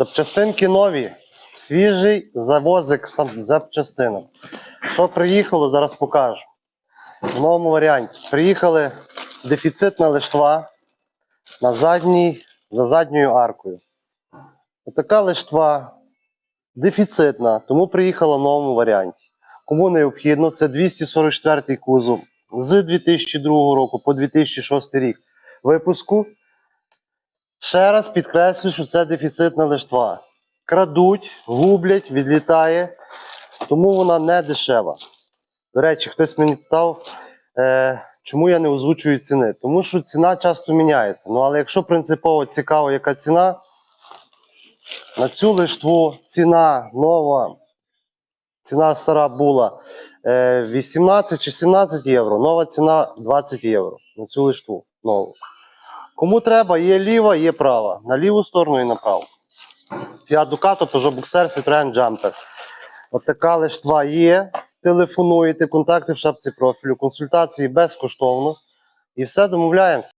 Запчастинки нові. Свіжий завозик запчастинок. Що приїхало, зараз покажу. В новому варіанті. Приїхали дефіцитна лиштва на задній, за задньою аркою. Отака лиштва дефіцитна, тому приїхала в новому варіанті. Кому необхідно, це 244 кузов з 2002 року по 2006 рік випуску. Ще раз підкреслю, що це дефіцитна лиштва. Крадуть, гублять, відлітає, тому вона не дешева. До речі, хтось мені питав, е, чому я не озвучую ціни. Тому що ціна часто міняється. Ну, але якщо принципово цікаво, яка ціна, на цю лиштву ціна нова, ціна стара була е, 18 чи 17 євро, нова ціна 20 євро на цю лиштву нову. Кому треба, є ліва, є права. На ліву сторону і на праву. Fiat Ducato, Peugeot Boxer, Citroen Jumper. От така лиштва є. Телефонуєте, контакти в шапці профілю, консультації безкоштовно. І все домовляємося.